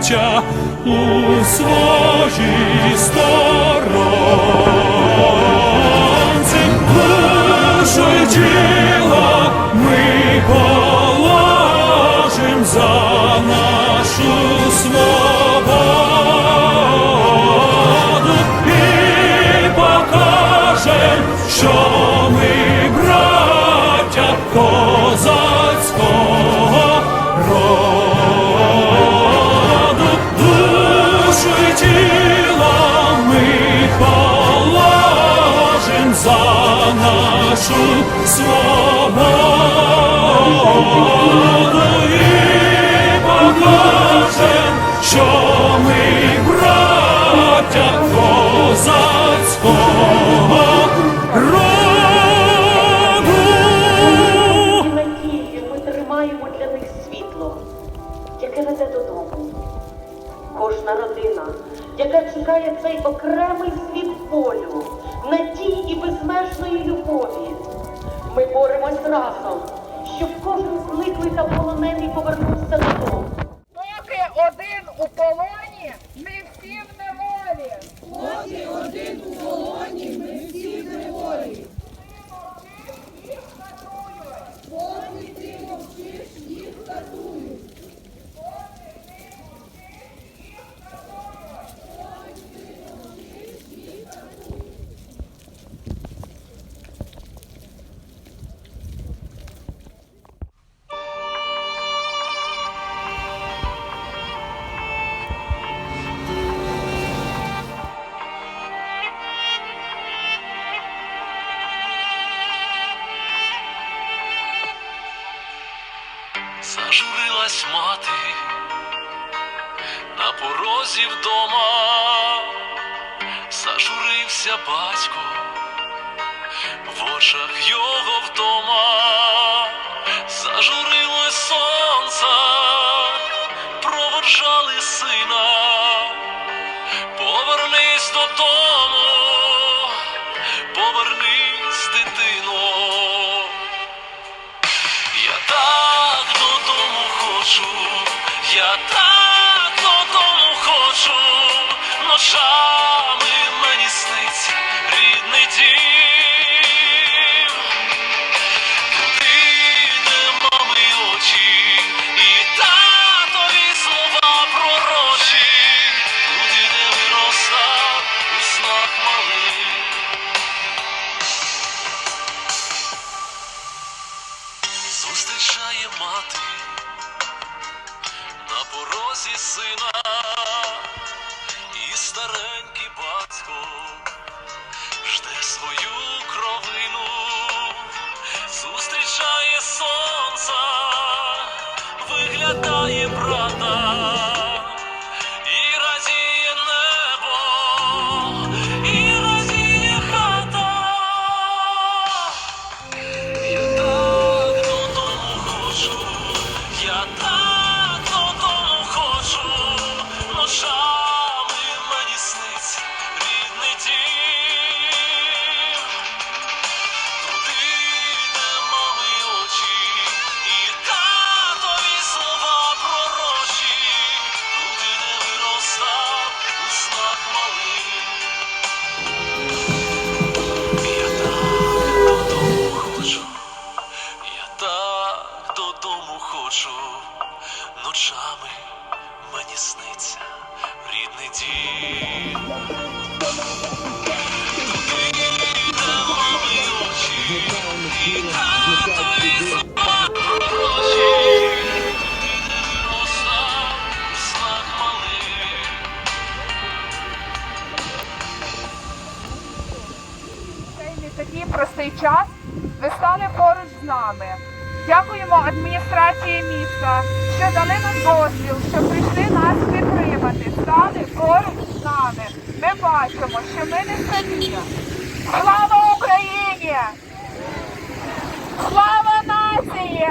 життя у своїй сторонці. Служуючи 是所谓 виникає цей окремий світ болю, надій і безмежної любові. Ми боремось разом, щоб кожен зниклий та полонений повернувся додому. Зажурилась мати на порозі вдома, зажурився батько, в очах його вдома. Я так тому хочу, но жаль. Сына и старе. непростий час ви стали поруч з нами. Дякуємо адміністрації міста, що дали нам дозвіл, що прийшли нас підтримати, стали поруч з нами. Ми бачимо, що ми не самі. Слава Україні! Слава нації!